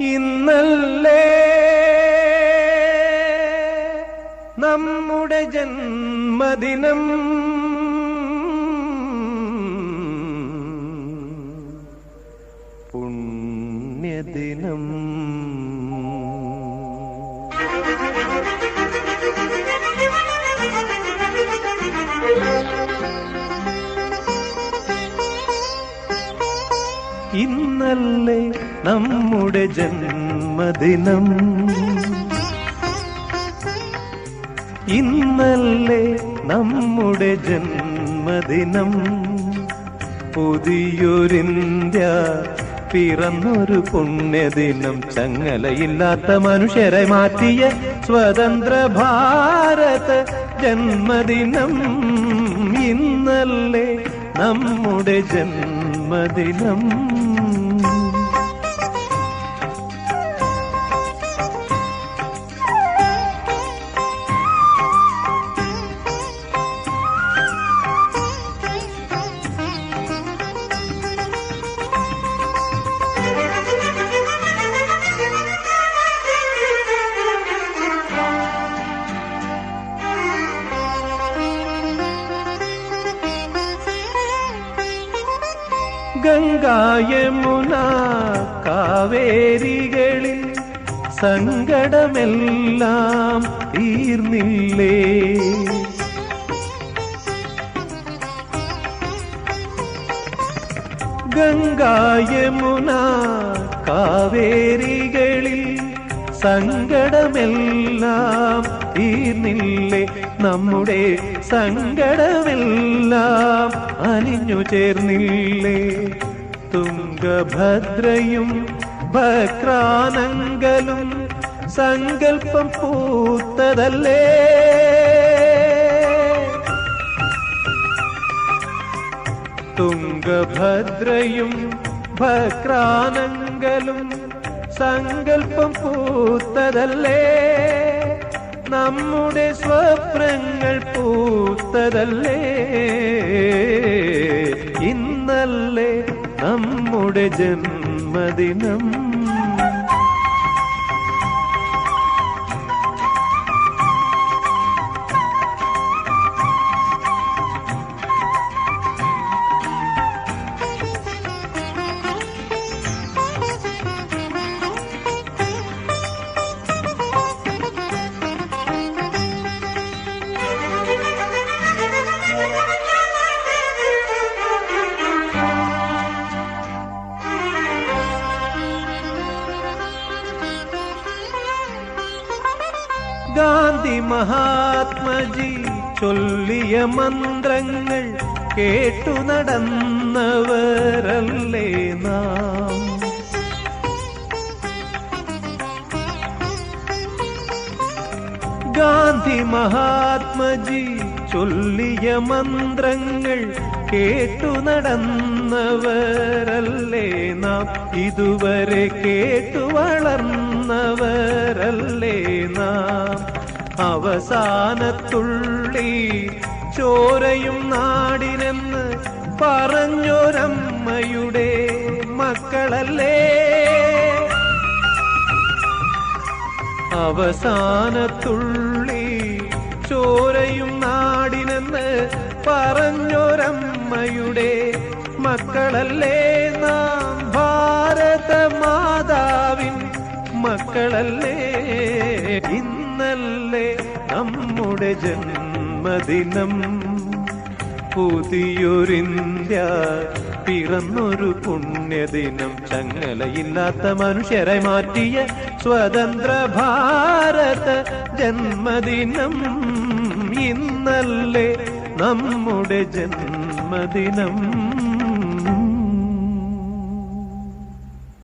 ഇന്നല്ലേ നമ്മുടെ ജന്മദിനം. പുണ്യദിനം. ഇന്നല്ലേ നമ്മുടെ ജന്മദിനം? ഇന്നല്ലേ നമ്മുടെ ജന്മദിനം? പുതിയൊരിന്ത്യ പിറന്നൊരു പുണ്യദിനം. ചങ്ങലയില്ലാത്ത മനുഷ്യരെ മാറ്റിയ സ്വതന്ത്ര ഭാരത ജന്മദിനം. ഇന്നല്ലേ നമ്മുടെ ജന്മദിനം. ഗംഗായമുന കാവേരികളിൽ സങ്കടമെല്ലാം തീർന്നില്ലേ? ഗംഗായമുന കാവേരികളിൽ സങ്കടമെല്ലാം തീർന്നില്ലേ നമ്മുടെ സങ്കടമെല്ലാം അലിഞ്ഞു ചേർന്നില്ലേ? തുംഗഭദ്രയും ഭക്രാനങ്കലും സങ്കൽപ്പം പൂത്തതല്ലേ? തുംഗഭദ്രയും ഭക്രാനങ്കലും സങ്കൽപ്പം പൂത്തതല്ലേ? നമ്മുടെ സ്വപ്നങ്ങൾ പൂത്തതല്ലേ? ഇന്നല്ലേ നമ്മുടെ ജന്മദിനം. മഹാത്മജി ചൊല്ലിയ മന്ത്രങ്ങൾ കേട്ടു നടന്നവരല്ലേ നാം? ഗാന്ധി മഹാത്മജി ചൊല്ലിയ മന്ത്രങ്ങൾ കേട്ടു നടന്നവരല്ലേ നാം? ഇതുവരെ കേട്ടു അവസാനത്തുള്ളി ചോരയും നാടിനെന്ന് പറഞ്ഞൊരമ്മയുടെ മക്കളല്ലേ? അവസാനത്തുള്ളി ചോരയും നാടിനെന്ന് പറഞ്ഞൊരമ്മയുടെ മക്കളല്ലേ? നാം ഭാരത മാതാവിൻ മക്കളല്ലേ ഇന്നല്ലേ നമ്മുടെ ജന്മദിനം? പുതിയൊരിന്ത്യ പിറന്നൊരു പുണ്യദിനം. ചങ്ങലയില്ലാത്ത മനുഷ്യരെ മാറ്റിയ സ്വതന്ത്ര ഭാരത ജന്മദിനം. ഇന്നല്ലേ നമ്മുടെ ജന്മദിനം.